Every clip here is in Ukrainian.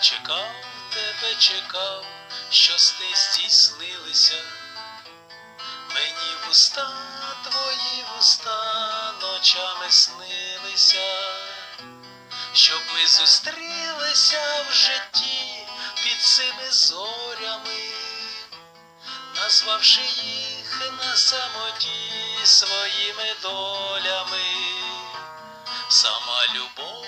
Чекав тебе, чекав, що сни здійснилися. Мені вуста твої вуста ночами снилися, щоб ми зустрілися в житті під цими зорями, назвавши їх на самоті своїми долями. Сама любов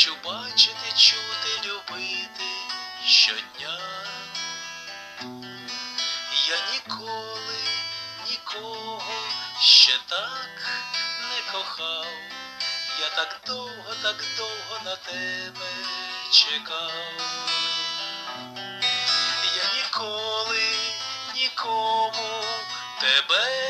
Хочу бачити, чути, любити щодня. Я ніколи нікого ще так не кохав. Я так довго, так довго на тебе чекав. Я ніколи нікому тебе.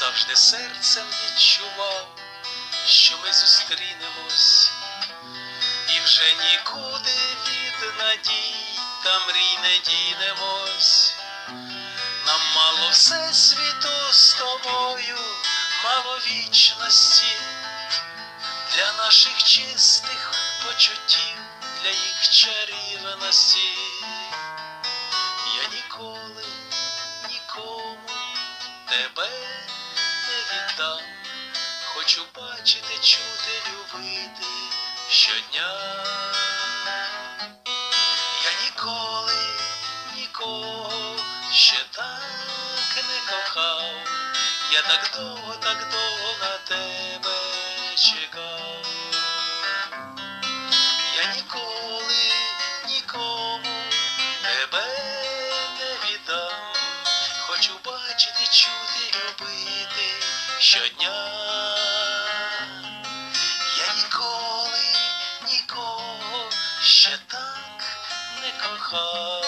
Завжди серцем відчував, що ми зустрінемось, і вже нікуди від надій та мрій не дінемось. Нам мало всесвіту з тобою, мало вічності для наших чистих почуттів, для їх чарівності. Бачити, чути, любити щодня. Я ніколи нікого ще так не кохав. Я так довго, так довго на тебе чекав. Я ніколи нікому тебе не віддам. Хочу бачити, чути, любити щодня. Ще так не кохав.